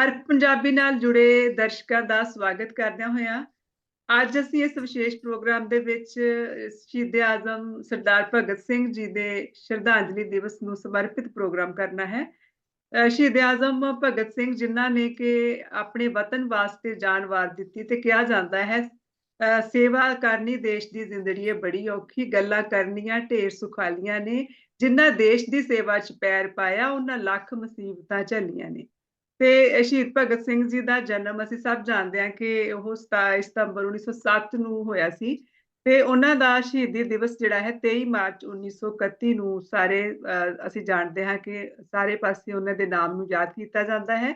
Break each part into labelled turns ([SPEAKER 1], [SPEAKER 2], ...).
[SPEAKER 1] ਹਰ ਪੰਜਾਬੀ ਨਾਲ ਜੁੜੇ ਦਰਸ਼ਕਾਂ ਦਾ ਸਵਾਗਤ ਕਰਦਿਆਂ ਹੋਇਆਂ, ਅੱਜ ਅਸੀਂ ਇਸ ਵਿਸ਼ੇਸ਼ ਪ੍ਰੋਗਰਾਮ ਦੇ ਵਿੱਚ ਸ਼ਹੀਦ ਆਜ਼ਮ ਸਰਦਾਰ ਭਗਤ ਸਿੰਘ ਜੀ ਦੇ ਸ਼ਰਧਾਂਜਲੀ ਦਿਵਸ ਨੂੰ ਸਮਰਪਿਤ ਪ੍ਰੋਗਰਾਮ ਕਰਨਾ ਹੈ। ਅਹ, ਸ਼ਹੀਦ ਆਜ਼ਮ ਭਗਤ ਸਿੰਘ ਜਿਨ੍ਹਾਂ ਨੇ ਕਿ ਆਪਣੇ ਵਤਨ ਵਾਸਤੇ ਜਾਨ ਵਾਰ ਦਿੱਤੀ ਤੇ ਕਿਹਾ ਜਾਂਦਾ ਹੈ, ਅਹ, ਸੇਵਾ ਕਰਨੀ ਦੇਸ਼ ਦੀ ਜ਼ਿੰਦਗੀ ਹੈ ਬੜੀ ਔਖੀ, ਗੱਲਾਂ ਕਰਨੀਆਂ ਢੇਰ ਸੁਖਾਲੀਆਂ ਨੇ, ਜਿਨ੍ਹਾਂ ਦੇਸ਼ ਦੀ ਸੇਵਾ 'ਚ ਪੈਰ ਪਾਇਆ, ਉਹਨਾਂ ਲੱਖ ਮੁਸੀਬਤਾਂ ਝੱਲੀਆਂ ਨੇ। ਤੇ ਸ਼ਹੀਦ ਭਗਤ ਸਿੰਘ ਜੀ ਦਾ ਜਨਮ ਅਸੀਂ ਸਭ ਜਾਣਦੇ ਹਾਂ ਕਿ ਉਹ 27 ਸਤੰਬਰ 1907 ਨੂੰ ਹੋਇਆ ਸੀ ਤੇ ਉਹਨਾਂ ਦਾ ਸ਼ਹੀਦੀ ਦਿਵਸ ਜਿਹੜਾ ਹੈ 23 ਮਾਰਚ 1931 ਨੂੰ ਸਾਰੇ ਅਹ, ਅਸੀਂ ਜਾਣਦੇ ਹਾਂ ਕਿ ਸਾਰੇ ਪਾਸੇ ਉਹਨਾਂ ਦੇ ਨਾਮ ਨੂੰ ਯਾਦ ਕੀਤਾ ਜਾਂਦਾ ਹੈ।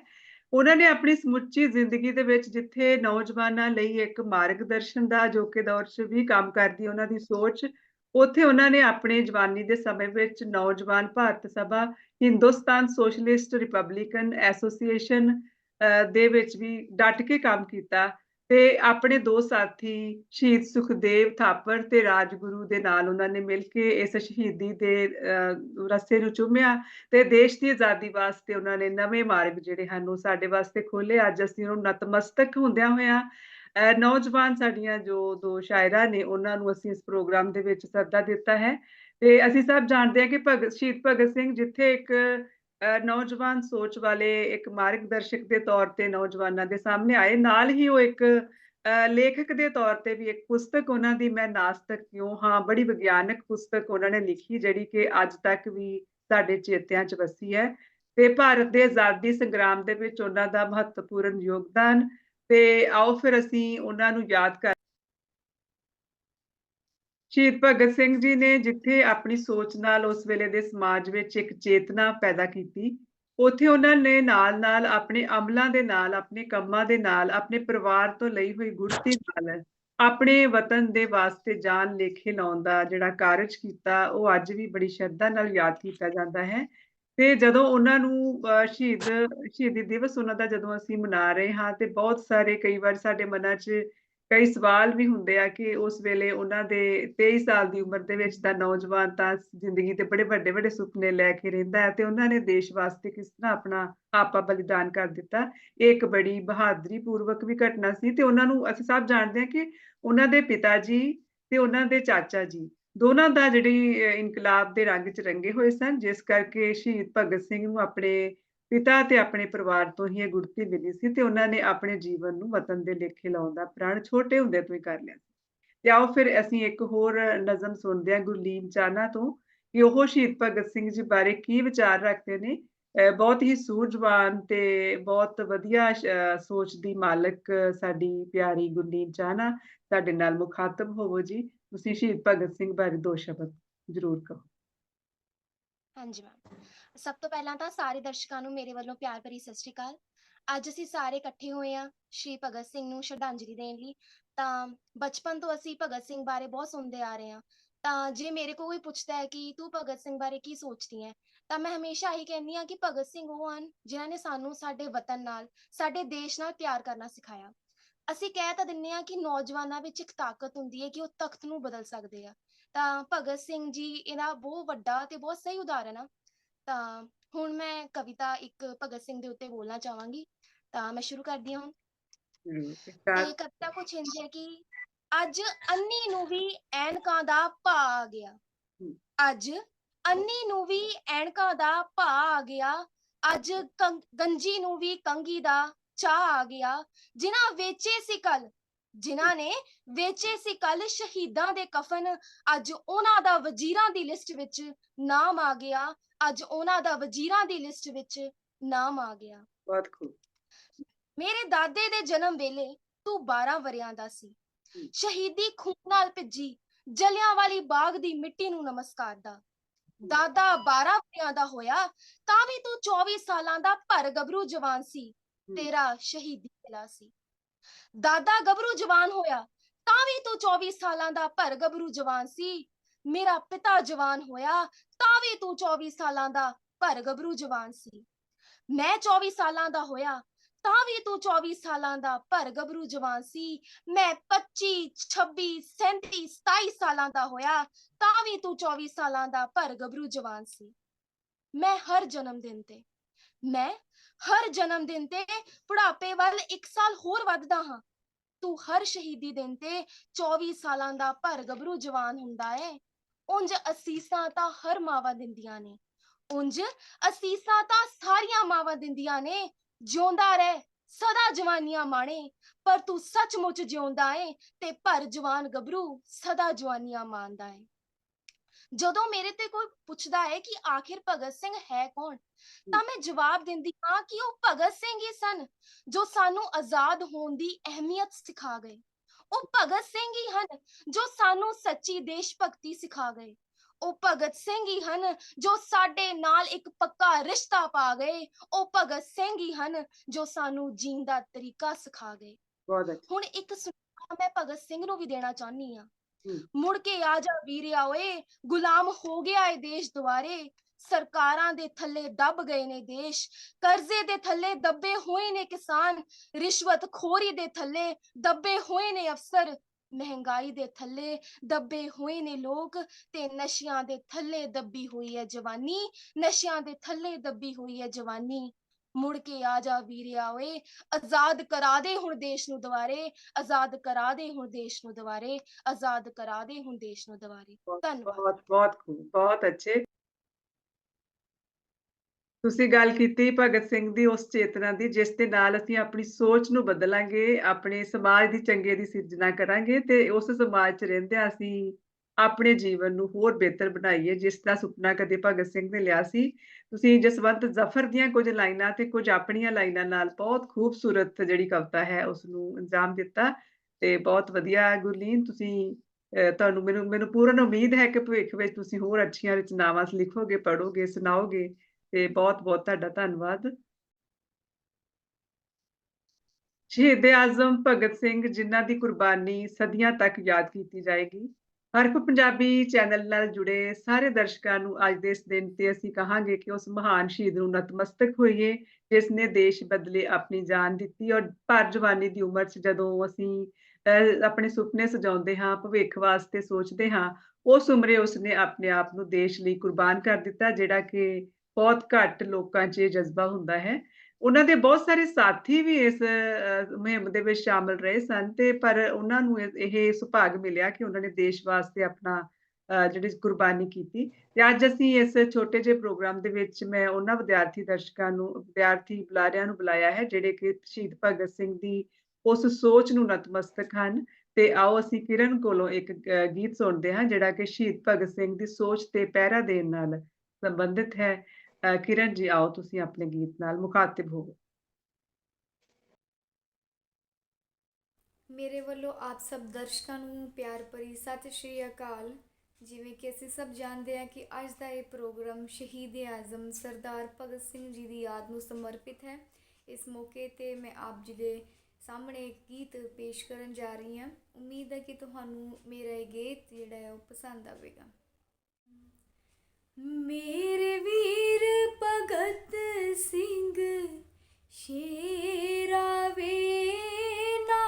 [SPEAKER 1] ਉਹਨਾਂ ਨੇ ਆਪਣੀ ਸਮੁੱਚੀ ਜ਼ਿੰਦਗੀ ਦੇ ਵਿੱਚ ਜਿੱਥੇ ਨੌਜਵਾਨਾਂ ਲਈ ਇੱਕ ਮਾਰਗਦਰਸ਼ਨ ਦਾ ਅਜੋਕੇ ਦੌਰ 'ਚ ਵੀ ਕੰਮ ਕਰਦੀ ਉਹਨਾਂ ਦੀ ਸੋਚ ਉੱਥੇ ਉਹਨਾਂ ਨੇ ਆਪਣੇ ਜਵਾਨੀ ਦੇ ਸਮੇਂ ਵਿੱਚ Naujawan Bharat Sabha Hindustan Socialist Republican Association ਦੇ ਵਿੱਚ ਵੀ ਡਟ ਕੇ ਕੰਮ ਕੀਤਾ ਤੇ ਆਪਣੇ ਦੋ ਸਾਥੀ ਸ਼ਹੀਦ ਸੁਖਦੇਵ ਥਾਪਰ ਤੇ ਰਾਜਗੁਰੂ ਦੇ ਨਾਲ ਉਹਨਾਂ ਨੇ ਮਿਲ ਕੇ ਇਸ ਸ਼ਹੀਦੀ ਦੇ ਅਹ, ਰਸਤੇ ਨੂੰ ਚੁੰਮਿਆ ਤੇ ਦੇਸ਼ ਦੀ ਆਜ਼ਾਦੀ ਵਾਸਤੇ ਉਹਨਾਂ ਨੇ ਨਵੇਂ ਮਾਰਗ ਜਿਹੜੇ ਹਨ ਉਹ ਸਾਡੇ ਵਾਸਤੇ ਖੋਲੇ ਅੱਜ ਅਸੀਂ ਉਹਨੂੰ ਨਤਮਸਤਕ ਹੁੰਦਿਆਂ ਹੋਇਆਂ ਨੌਜਵਾਨ ਸਾਡੀਆਂ ਜੋ ਦੋ ਸ਼ਾਇਰਾਂ ਨੇ ਉਹਨਾਂ ਨੂੰ ਅਸੀਂ ਇਸ ਪ੍ਰੋਗਰਾਮ ਦੇ ਵਿੱਚ ਸੱਦਾ ਦਿੱਤਾ ਹੈ। ਤੇ ਅਸੀਂ ਸਭ ਜਾਣਦੇ ਹਾਂ ਕਿ ਭਗਤ ਸ਼ਹੀਦ ਭਗਤ ਸਿੰਘ ਜਿੱਥੇ ਇੱਕ ਨੌਜਵਾਨ ਸੋਚ ਵਾਲੇ ਇੱਕ ਮਾਰਗਦਰਸ਼ਕ ਦੇ ਤੌਰ ਤੇ ਨੌਜਵਾਨਾਂ ਦੇ ਸਾਹਮਣੇ ਆਏ ਨਾਲ ਹੀ ਉਹ ਇੱਕ ਅਹ, ਲੇਖਕ ਦੇ ਤੌਰ ਤੇ ਵੀ ਇੱਕ ਪੁਸਤਕ ਉਹਨਾਂ ਦੀ ਮੈਂ ਨਾਸਤਕ ਕਿਉਂ? ਹਾਂ ਬੜੀ ਵਿਗਿਆਨਕ ਪੁਸਤਕ ਉਹਨਾਂ ਨੇ ਲਿਖੀ ਜਿਹੜੀ ਕਿ ਅੱਜ ਤੱਕ ਵੀ ਸਾਡੇ ਚੇਤਿਆਂ 'ਚ ਵਸੀ ਹੈ। ਤੇ ਭਾਰਤ ਦੇ ਆਜ਼ਾਦੀ ਸੰਗਰਾਮ ਦੇ ਵਿੱਚ ਉਹਨਾਂ ਦਾ ਮਹੱਤਵਪੂਰਨ ਯੋਗਦਾਨ ਤੇ ਆਓ ਫਿਰ ਅਸੀਂ ਉਹਨਾਂ ਨੂੰ ਯਾਦ ਕਰ ਸ਼ਹੀਦ ਭਗਤ ਸਿੰਘ ਜੀ ਨੇ ਜਿੱਥੇ ਆਪਣੀ ਸੋਚ ਨਾਲ ਉਸ ਵੇਲੇ ਦੇ ਸਮਾਜ ਵਿੱਚ ਇੱਕ ਚੇਤਨਾ ਪੈਦਾ ਕੀਤੀ, ਉੱਥੇ ਉਹਨਾਂ ਨੇ ਨਾਲ-ਨਾਲ ਆਪਣੇ ਅਮਲਾਂ ਦੇ ਨਾਲ, ਆਪਣੇ ਕੰਮਾਂ ਦੇ ਨਾਲ, ਆਪਣੇ ਪਰਿਵਾਰ ਤੋਂ ਲਈ ਹੋਈ ਗੁੜਤੀ ਨਾਲ ਆਪਣੇ ਵਤਨ ਦੇ ਵਾਸਤੇ ਜਾਨ ਲੇਖੇ ਲਾਉਣ ਦਾ ਜਿਹੜਾ ਕਾਰਜ ਕੀਤਾ, ਉਹ ਅੱਜ ਵੀ ਬੜੀ ਸ਼ਰਧਾ ਨਾਲ ਯਾਦ ਕੀਤਾ ਜਾਂਦਾ ਹੈ। ਤੇ ਜਦੋਂ ਉਹਨਾਂ ਨੂੰ ਸ਼ਹੀਦ, ਸ਼ਹੀਦੀ ਦਿਵਸ ਉਹਨਾਂ ਦਾ ਜਦੋਂ ਅਸੀਂ ਮਨਾ ਰਹੇ ਹਾਂ ਤੇ ਬਹੁਤ ਸਾਰੇ ਕਈ ਵਾਰ ਸਾਡੇ ਮਨਾਂ 'ਚ ਕਈ ਸਵਾਲ ਵੀ ਹੁੰਦੇ ਆ ਕਿ ਉਸ ਵੇਲੇ ਉਹਨਾਂ ਦੇ 23 ਸਾਲ ਦੀ ਉਮਰ ਦੇ ਵਿੱਚ ਦਾ ਨੌਜਵਾਨ ਤਾਂ ਜ਼ਿੰਦਗੀ ਦੇ ਬੜੇ ਵੱਡੇ ਵੱਡੇ ਸੁਪਨੇ ਲੈ ਕੇ ਰਹਿੰਦਾ ਹੈ ਤੇ ਉਹਨਾਂ ਨੇ ਦੇਸ਼ ਵਾਸਤੇ ਕਿਸ ਤਰ੍ਹਾਂ ਆਪਣਾ ਆਪਾ ਬਲੀਦਾਨ ਕਰ ਦਿੱਤਾ। ਇਹ ਇੱਕ ਬੜੀ ਬਹਾਦਰੀ ਪੂਰਵਕ ਵੀ ਘਟਨਾ ਸੀ ਤੇ ਉਹਨਾਂ ਨੂੰ ਅਸੀਂ ਸਭ ਜਾਣਦੇ ਹਾਂ ਕਿ ਉਹਨਾਂ ਦੇ ਪਿਤਾ ਜੀ ਤੇ ਉਹਨਾਂ ਦੇ ਚਾਚਾ ਜੀ ਦੋਨਾਂ ਦਾ ਜਿਹੜੀ ਇਨਕਲਾਬ ਦੇ ਰੰਗ 'ਚ ਰੰਗੇ ਹੋਏ ਸਨ, ਜਿਸ ਕਰਕੇ ਸ਼ਹੀਦ ਭਗਤ ਸਿੰਘ ਨੂੰ ਆਪਣੇ ਪਿਤਾ ਤੇ ਆਪਣੇ ਪਰਿਵਾਰ ਤੋਂ ਹੀ ਇਹ ਗੁੜਤੀ ਮਿਲੀ ਸੀ ਤੇ ਉਹਨਾਂ ਨੇ ਆਪਣੇ ਜੀਵਨ ਨੂੰ ਵਤਨ ਦੇ ਲੇਖੇ ਲਾਉਣ ਦਾ ਪ੍ਰਣ ਛੋਟੇ ਹੁੰਦੇ ਤੋਂ ਹੀ ਕਰ ਲਿਆ ਤੇ ਆਓ ਫਿਰ ਅਸੀਂ ਇੱਕ ਹੋਰ ਨਜ਼ਮ ਸੁਣਦੇ ਹਾਂ ਗੁਰਲੀਨ ਚਾਹਨਾ ਤੋਂ ਕਿ ਉਹ ਸ਼ਹੀਦ ਭਗਤ ਸਿੰਘ ਜੀ ਬਾਰੇ ਕੀ ਵਿਚਾਰ ਰੱਖਦੇ ਨੇ। ਅਹ, ਬਹੁਤ ਹੀ ਸੂਝਵਾਨ ਤੇ ਬਹੁਤ ਵਧੀਆ, ਅਹ, ਸੋਚ ਦੀ ਮਾਲਕ ਸਾਡੀ ਪਿਆਰੀ ਗੁਰਲੀਨ ਚਾਹਨਾ ਸਾਡੇ ਨਾਲ ਮੁਖਾਤਬ ਹੋਵੋ ਜੀ। ਤੁਸੀਂ ਸ਼ਹੀਦ ਭਗਤ ਸਿੰਘ ਬਾਰੇ ਦੋ ਸ਼ਬਦ ਜ਼ਰੂਰ ਕਹੋ।
[SPEAKER 2] ਹਾਂਜੀ ਮੈਮ ਸਭ ਤੋਂ ਪਹਿਲਾਂ ਤਾਂ ਸਾਰੇ ਦਰਸ਼ਕਾਂ ਨੂੰ ਮੇਰੇ ਵੱਲੋਂ ਪਿਆਰ ਭਰੀ ਸਤਿ ਸ਼੍ਰੀ ਅਕਾਲ। ਅੱਜ ਅਸੀਂ ਸਾਰੇ ਇਕੱਠੇ ਹੋਏ ਆ ਸ਼੍ਰੀ ਭਗਤ ਸਿੰਘ ਨੂੰ ਸ਼ਰਧਾਂਜਲੀ ਦੇਣ ਲਈ। ਤਾਂ ਬਚਪਨ ਤੋਂ ਅਸੀਂ ਭਗਤ ਸਿੰਘ ਬਾਰੇ ਬਹੁਤ ਸੁਣਦੇ ਆ ਰਹੇ ਹਾਂ। ਤਾਂ ਜੇ ਮੇਰੇ ਕੋਲ ਕੋਈ ਪੁੱਛਦਾ ਹੈ ਕਿ ਤੂੰ ਭਗਤ ਸਿੰਘ ਬਾਰੇ ਕੀ ਸੋਚਦੀ ਹੈ, ਤਾਂ ਮੈਂ ਹਮੇਸ਼ਾ ਇਹੀ ਕਹਿੰਦੀ ਹਾਂ ਕਿ ਭਗਤ ਸਿੰਘ ਉਹ ਹਨ ਜਿਨ੍ਹਾਂ ਨੇ ਸਾਨੂੰ ਸਾਡੇ ਵਤਨ ਨਾਲ, ਸਾਡੇ ਦੇਸ਼ ਨਾਲ ਪਿਆਰ ਕਰਨਾ ਸਿਖਾਇਆ। ਅਸੀਂ ਕਹਿ ਤਾਂ ਦਿੰਨੇ ਆ ਕਿ ਨੌਜਵਾਨਾਂ ਵਿੱਚ ਇੱਕ ਤਾਕਤ ਹੁੰਦੀ ਹੈ ਕਿ ਉਹ ਤਖਤ ਨੂੰ ਬਦਲ ਸਕਦੇ ਆ। ਤਾਂ ਭਗਤ ਸਿੰਘ ਜੀ ਇਹਦਾ ਬਹੁਤ ਵੱਡਾ ਤੇ ਬਹੁਤ ਸਹੀ ਉਦਾਹਰਣ ਆ। ਤਾਂ ਹੁਣ ਮੈਂ ਕਵਿਤਾ ਇੱਕ ਭਗਤ ਸਿੰਘ ਦੇ ਉੱਤੇ ਬੋਲਣਾ ਚਾਹਾਂਗੀ। ਤਾਂ ਮੈਂ ਸ਼ੁਰੂ ਕਰਦੀ ਹਾਂ ਹੁਣ।
[SPEAKER 1] ਪਿਆਰ
[SPEAKER 2] ਕਵਿਤਾ ਕੁਛ ਇੰਝ ਹੈ ਕਿ ਅੱਜ ਅੰਨੀ ਨੂੰ ਵੀ ਐਨਕਾਂ ਦਾ ਭਾ ਆ ਗਿਆ। ਅੱਜ ਅੰਨੀ ਨੂੰ ਵੀ ਐਨਕਾਂ ਦਾ ਭਾ ਆ ਗਿਆ। ਅੱਜ ਗੰਜੀ ਨੂੰ ਵੀ ਕੰਗੀ ਦਾ ਚਾਹ ਆ ਗਿਆ ਜਿਨ੍ਹਾਂ ਵੇਚੇ ਸੀ ਕੱਲ ਜਿਨ੍ਹਾਂ ਨੇ ਵੇਚੇ ਸੀ ਕੱਲ ਸ਼ਹੀਦਾਂ ਦੇ ਕਫਨ ਅੱਜ ਉਹਨਾਂ ਦਾ ਵਜ਼ੀਰਾਂ ਦੀ ਲਿਸਟ ਵਿੱਚ ਨਾਮ ਆ ਗਿਆ ਅੱਜ ਉਹਨਾਂ ਦਾ ਵਜ਼ੀਰਾਂ ਦੀ ਲਿਸਟ ਵਿੱਚ ਨਾਮ ਆ ਗਿਆ।
[SPEAKER 1] ਬਹੁਤ ਖੂਬ।
[SPEAKER 2] ਮੇਰੇ ਦਾਦੇ ਦੇ ਜਨਮ ਵੇਲੇ ਤੂੰ 12 ਵਰਿਆਂ ਦਾ ਸੀ। ਸ਼ਹੀਦੀ ਖੂਨ ਨਾਲ ਭਿੱਜੀ ਜਲਿਆਂ ਵਾਲੀ ਬਾਗ ਦੀ ਮਿੱਟੀ ਨੂੰ ਨਮਸਕਾਰਦਾ ਦਾਦਾ 12 ਵਰਿਆਂ ਦਾ ਹੋਇਆ ਤਾਂ ਵੀ ਤੂੰ 24 ਸਾਲਾਂ ਦਾ ਭਰ ਗੱਭਰੂ ਜਵਾਨ ਸੀ। ਤੇਰਾ ਸ਼ਹੀਦੀ ਮਿਲਾ ਸੀ। ਦਾਦਾ ਗੱਭਰੂ ਜਵਾਨ ਹੋਇਆ, ਤਾਂ ਵੀ ਤੂੰ 24 ਸਾਲਾਂ ਦਾ ਭਰ ਗੱਭਰੂ ਜਵਾਨ ਸੀ। ਮੇਰਾ ਪਿਤਾ ਜਵਾਨ ਹੋਇਆ, ਤਾਂ ਵੀ ਤੂੰ 24 ਸਾਲਾਂ ਦਾ ਭਰ ਗੱਭਰੂ ਜਵਾਨ ਸੀ। ਮੈਂ 24 ਸਾਲਾਂ ਦਾ ਹੋਇਆ, ਤਾਂ ਵੀ ਤੂੰ 24 ਸਾਲਾਂ ਦਾ ਭਰ ਗੱਭਰੂ ਜਵਾਨ ਸੀ। ਮੈਂ 25 26 37 27 ਸਾਲਾਂ ਦਾ ਹੋਇਆ, ਤਾਂ ਵੀ ਤੂੰ 24 ਸਾਲਾਂ ਦਾ ਭਰ ਗੱਭਰੂ ਜਵਾਨ ਸੀ। ਮੈਂ ਹਰ ਜਨਮ ਦਿਨ ਤੇ, ਮੈਂ ਹਰ ਜਨਮ ਦਿਨ ਤੇ ਬੁਢਾਪੇ ਵੱਲ 1 ਸਾਲ ਹੋਰ ਵੱਧਦਾ ਹਾਂ। ਤੂੰ ਹਰ ਸ਼ਹੀਦੀ ਦਿਨ ਤੇ 24 ਸਾਲਾਂ ਦਾ ਭਰ ਗੱਭਰੂ ਜਵਾਨ ਹੁੰਦਾ ਏ। ਉਂਝ ਅਸੀਸਾਂ ਤਾਂ ਹਰ ਮਾਵਾਂ ਦਿੰਦੀਆਂ ਨੇ। ਉਂਝ ਅਸੀਸਾਂ ਤਾਂ ਸਾਰੀਆਂ ਮਾਵਾਂ ਦਿੰਦੀਆਂ ਨੇ। ਜਿਉਂਦਾ ਰਹਿ, ਸਦਾ ਜਵਾਨੀਆਂ ਮਾਣੇ। ਪਰ ਤੂੰ ਸੱਚਮੁੱਚ ਜਿਉਂਦਾ ਏ ਤੇ ਭਰ ਜਵਾਨ ਗੱਭਰੂ ਸਦਾ ਜਵਾਨੀਆਂ ਮਾਣਦਾ ਏ। ਜਦੋਂ ਮੇਰੇ ਤੇ ਕੋਈ ਪੁੱਛਦਾ ਹੈ ਕਿ ਆਖਿਰ ਭਗਤ ਸਿੰਘ ਹੈ ਕੌਣ ਤਾਂ ਮੈਂ ਜਵਾਬ ਦਿੰਦੀ ਹਾਂ ਕਿ ਉਹ ਭਗਤ ਸਿੰਘ ਹੀ ਸਨ ਜੋ ਸਾਨੂੰ ਆਜ਼ਾਦ ਹੋਣ ਦੀ ਅਹਿਮੀਅਤ ਸਿਖਾ ਗਏ। ਉਹ ਭਗਤ ਸਿੰਘ ਹੀ ਹਨ ਜੋ ਸਾਨੂੰ ਸੱਚੀ ਦੇਸ਼ ਭਗਤੀ ਸਿਖਾ ਗਏ। ਉਹ ਭਗਤ ਸਿੰਘ ਹੀ ਹਨ ਜੋ ਸਾਡੇ ਨਾਲ ਇੱਕ ਪੱਕਾ ਰਿਸ਼ਤਾ ਪਾ ਗਏ। ਉਹ ਭਗਤ ਸਿੰਘ ਹੀ ਹਨ ਜੋ ਸਾਨੂੰ ਜੀਣ ਦਾ ਤਰੀਕਾ ਸਿਖਾ ਗਏ।
[SPEAKER 1] ਬਹੁਤ ਅੱਛਾ।
[SPEAKER 2] ਹੁਣ ਇੱਕ ਸੁਨੇਹਾ ਮੈਂ ਭਗਤ ਸਿੰਘ ਨੂੰ ਵੀ ਦੇਣਾ ਚਾਹੁੰਦੀ
[SPEAKER 1] ਹਮ।
[SPEAKER 2] ਮੁੜ ਕੇ ਆ ਜਾ ਵੀਰਿਆ ਓਏ ਗੁਲਾਮ ਹੋ ਗਿਆ ਏ ਦੇਸ਼ ਦੁਆਰੇ। ਸਰਕਾਰਾਂ ਦੇ ਥੱਲੇ ਦੱਬ ਗਏ ਨੇ ਦੇਸ਼। ਕਰਜ਼ੇ ਦੇ ਥੱਲੇ ਦੱਬੇ ਹੋਏ ਨੇ ਕਿਸਾਨ। ਰਿਸ਼ਵਤ ਖੋਰੀ ਦੇ ਥੱਲੇ ਦੱਬੇ ਹੋਏ ਨੇ ਅਫਸਰ। ਮਹਿੰਗਾਈ ਦੇ ਥੱਲੇ ਦੱਬੇ ਹੋਏ ਨੇ ਲੋਕ ਤੇ ਨਸ਼ਿਆਂ ਦੇ ਥੱਲੇ ਦੱਬੀ ਹੋਈ ਹੈ ਜਵਾਨੀ। ਨਸ਼ਿਆਂ ਦੇ ਥੱਲੇ ਦੱਬੀ ਹੋਈ ਹੈ ਜਵਾਨੀ। ਮੁੜ ਕੇ ਆ ਜਾ ਵੀਰਿਆ ਓਏ ਆਜ਼ਾਦ ਕਰਾ ਦੇ ਹੁਣ ਦੇਸ਼ ਨੂੰ ਦੁਬਾਰੇ ਆਜ਼ਾਦ ਕਰਾ ਦੇ ਹੁਣ ਦੇਸ਼ ਨੂੰ ਦੁਬਾਰੇ ਆਜ਼ਾਦ ਕਰਾ ਦੇ ਹੁਣ ਦੇਸ਼ ਨੂੰ ਦੁਬਾਰੇ ਧੰਨਵਾਦ।
[SPEAKER 1] ਬਹੁਤ ਬਹੁਤ ਖੂਬ ਬਹੁਤ ਅੱਛੇ। ਤੁਸੀਂ ਗੱਲ ਕੀਤੀ ਭਗਤ ਸਿੰਘ ਦੀ ਉਸ ਚੇਤਨਾ ਦੀ ਜਿਸ ਦੇ ਨਾਲ ਅਸੀਂ ਆਪਣੀ ਸੋਚ ਨੂੰ ਬਦਲਾਂਗੇ ਆਪਣੇ ਸਮਾਜ ਦੀ ਚੰਗੇ ਦੀ ਸਿਰਜਣਾ ਕਰਾਂਗੇ ਤੇ ਉਸ ਸਮਾਜ 'ਚ ਰਹਿੰਦਿਆਂ ਅਸੀਂ ਆਪਣੇ ਜੀਵਨ ਨੂੰ ਹੋਰ ਬਿਹਤਰ ਬਣਾਈਏ, ਜਿਸ ਦਾ ਸੁਪਨਾ ਕਦੇ ਭਗਤ ਸਿੰਘ ਨੇ ਲਿਆ ਸੀ। ਤੁਸੀਂ ਜਸਵੰਤ ਜ਼ਫਰ ਦੀਆਂ ਕੁਝ ਲਾਈਨਾਂ ਤੇ ਕੁਝ ਆਪਣੀਆਂ ਲਾਈਨਾਂ ਨਾਲ ਬਹੁਤ ਖੂਬਸੂਰਤ ਜਿਹੜੀ ਕਵਿਤਾ ਹੈ ਉਸ ਨੂੰ ਅੰਜਾਮ ਦਿੱਤਾ ਤੇ ਬਹੁਤ ਵਧੀਆ ਗੁਰਲੀਨ, ਤੁਸੀਂ ਤੁਹਾਨੂੰ ਮੈਨੂੰ ਮੈਨੂੰ ਪੂਰਨ ਉਮੀਦ ਹੈ ਕਿ ਭਵਿੱਖ ਵਿੱਚ ਤੁਸੀਂ ਹੋਰ ਅੱਛੀਆਂ ਰਚਨਾਵਾਂ ਲਿਖੋਗੇ ਪੜੋਗੇ ਸੁਣਾਓਗੇ ਤੇ ਬਹੁਤ ਬਹੁਤ ਤੁਹਾਡਾ ਧੰਨਵਾਦ। ਸ਼ਹੀਦ ਆਜ਼ਮ ਭਗਤ ਸਿੰਘ, ਜਿਨ੍ਹਾਂ ਦੀ ਕੁਰਬਾਨੀ ਸਦੀਆਂ ਤੱਕ ਯਾਦ ਕੀਤੀ ਜਾਏਗੀ। ਹਰਫ ਪੰਜਾਬੀ ਚੈਨਲ ਨਾਲ ਜੁੜੇ ਸਾਰੇ ਦਰਸ਼ਕਾਂ ਨੂੰ ਅੱਜ ਦੇ ਇਸ ਦਿਨ ਤੇ ਅਸੀਂ ਕਹਾਂਗੇ ਕਿ ਉਸ ਮਹਾਨ ਸ਼ਹੀਦ ਨੂੰ ਨਤਮਸਤਕ ਹੋਈਏ ਜਿਸ ਨੇ ਦੇਸ਼ ਬਦਲੇ ਆਪਣੀ ਜਾਨ ਦਿੱਤੀ ਔਰ ਭਰ ਜਵਾਨੀ ਦੀ ਉਮਰ 'ਚ ਜਦੋਂ ਅਸੀਂ ਅਹ, ਆਪਣੇ ਸੁਪਨੇ ਸਜਾਉਂਦੇ ਹਾਂ ਭਵਿੱਖ ਵਾਸਤੇ ਸੋਚਦੇ ਹਾਂ ਉਸ ਉਮਰੇ ਉਸਨੇ ਆਪਣੇ ਆਪ ਨੂੰ ਦੇਸ਼ ਲਈ ਕੁਰਬਾਨ ਕਰ ਦਿੱਤਾ ਜਿਹੜਾ ਕਿ ਬਹੁਤ ਘੱਟ ਲੋਕਾਂ 'ਚ ਜਜ਼ਬਾ ਹੁੰਦਾ ਹੈ। ਉਹਨਾਂ ਦੇ ਬਹੁਤ ਸਾਰੇ ਸਾਥੀ ਵੀ ਇਸ ਮੁਹਿੰਮ ਦੇ ਵਿੱਚ ਸ਼ਾਮਲ ਰਹੇ ਸਨ ਤੇ ਪਰ ਉਹਨਾਂ ਨੂੰ ਇਹ ਸੁਭਾਗ ਮਿਲਿਆ ਕਿ ਉਹਨਾਂ ਨੇ ਦੇਸ਼ ਵਾਸਤੇ ਆਪਣਾ ਜਿਹੜੀ ਕੁਰਬਾਨੀ ਕੀਤੀ। ਤੇ ਅੱਜ ਅਸੀਂ ਇਸ ਛੋਟੇ ਜਿਹੇ ਪ੍ਰੋਗਰਾਮ ਦੇ ਵਿੱਚ ਮੈਂ ਉਹਨਾਂ ਵਿਦਿਆਰਥੀ ਦਰਸ਼ਕਾਂ ਨੂੰ, ਵਿਦਿਆਰਥੀ ਬੁਲਾਰਿਆਂ ਨੂੰ ਬੁਲਾਇਆ ਹੈ, ਜਿਹੜੇ ਕਿ ਸ਼ਹੀਦ ਭਗਤ ਸਿੰਘ ਦੀ ਉਸ ਸੋਚ ਨੂੰ ਨਤਮਸਤਕ ਹਨ। ਤੇ ਆਓ ਅਸੀਂ ਕਿਰਨ ਕੋਲੋਂ ਇੱਕ ਗੀਤ ਸੁਣਦੇ ਹਾਂ, ਜਿਹੜਾ ਕਿ ਸ਼ਹੀਦ ਭਗਤ ਸਿੰਘ ਦੀ ਸੋਚ ਤੇ ਪਹਿਰਾ ਦੇਣ ਨਾਲ ਸੰਬੰਧਿਤ ਹੈ। ਕਿਰਨ ਜੀ ਆਓ ਤੁਸੀਂ ਆਪਣੇ ਗੀਤ ਨਾਲ ਮੁਖਾਤਿਬ ਹੋਵੋ।
[SPEAKER 3] ਮੇਰੇ ਵੱਲੋਂ ਆਪ ਸਭ ਦਰਸ਼ਕਾਂ ਨੂੰ ਪਿਆਰ ਭਰੀ ਸਤਿ ਸ਼੍ਰੀ ਅਕਾਲ। ਜਿਵੇਂ ਕਿ ਅਸੀਂ ਸਭ ਜਾਣਦੇ ਹਾਂ ਕਿ ਅੱਜ ਦਾ ਇਹ ਪ੍ਰੋਗਰਾਮ ਸ਼ਹੀਦ ਆਜ਼ਮ ਸਰਦਾਰ ਭਗਤ ਸਿੰਘ ਜੀ ਦੀ ਯਾਦ ਨੂੰ ਸਮਰਪਿਤ ਹੈ। ਇਸ ਮੌਕੇ ਤੇ ਮੈਂ ਆਪ ਜੀ ਦੇ ਸਾਹਮਣੇ ਇੱਕ ਗੀਤ ਪੇਸ਼ ਕਰਨ ਜਾ ਰਹੀ ਹਾਂ। ਉਮੀਦ ਹੈ ਕਿ ਤੁਹਾਨੂੰ ਮੇਰਾ ਇਹ ਗੀਤ ਜਿਹੜਾ ਹੈ ਉਹ ਪਸੰਦ ਆਵੇਗਾ। ਮੇਰੇ ਵੀਰ ਭਗਤ ਸਿੰਘ ਸ਼ੇਰਾ ਵੇ ਨਾ।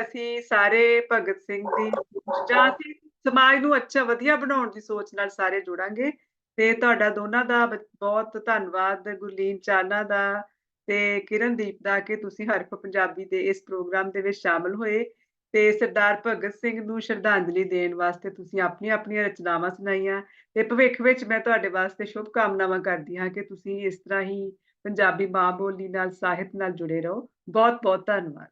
[SPEAKER 1] ਅਸੀਂ ਸਾਰੇ ਭਗਤ ਸਿੰਘ ਦੀ ਜਾਂ ਅਸੀਂ ਸਮਾਜ ਨੂੰ ਅੱਛਾ, ਵਧੀਆ ਬਣਾਉਣ ਦੀ ਸੋਚ ਨਾਲ ਸਾਰੇ ਜੁੜਾਂਗੇ। ਤੇ ਤੁਹਾਡਾ ਦੋਨਾਂ ਦਾ ਬਹੁਤ ਧੰਨਵਾਦ, ਗੁਰਲੀਨ ਚਾਨਾ ਦਾ ਤੇ ਕਿਰਨਦੀਪ ਦਾ, ਕਿ ਤੁਸੀਂ ਹਰਫ ਪੰਜਾਬੀ ਦੇ ਇਸ ਪ੍ਰੋਗਰਾਮ ਦੇ ਵਿੱਚ ਸ਼ਾਮਲ ਹੋਏ। ਤੇ ਸਰਦਾਰ ਭਗਤ ਸਿੰਘ ਨੂੰ ਸ਼ਰਧਾਂਜਲੀ ਦੇਣ ਵਾਸਤੇ ਤੁਸੀਂ ਆਪਣੀਆਂ ਆਪਣੀਆਂ ਰਚਨਾਵਾਂ ਸੁਣਾਈਆਂ। ਤੇ ਭਵਿੱਖ ਵਿੱਚ ਮੈਂ ਤੁਹਾਡੇ ਵਾਸਤੇ ਸ਼ੁਭ ਕਾਮਨਾਵਾਂ ਕਰਦੀ ਹਾਂ ਕਿ ਤੁਸੀਂ ਇਸ ਤਰ੍ਹਾਂ ਹੀ ਪੰਜਾਬੀ ਮਾਂ ਬੋਲੀ ਨਾਲ, ਸਾਹਿਤ ਨਾਲ ਜੁੜੇ ਰਹੋ। ਬਹੁਤ ਬਹੁਤ ਧੰਨਵਾਦ।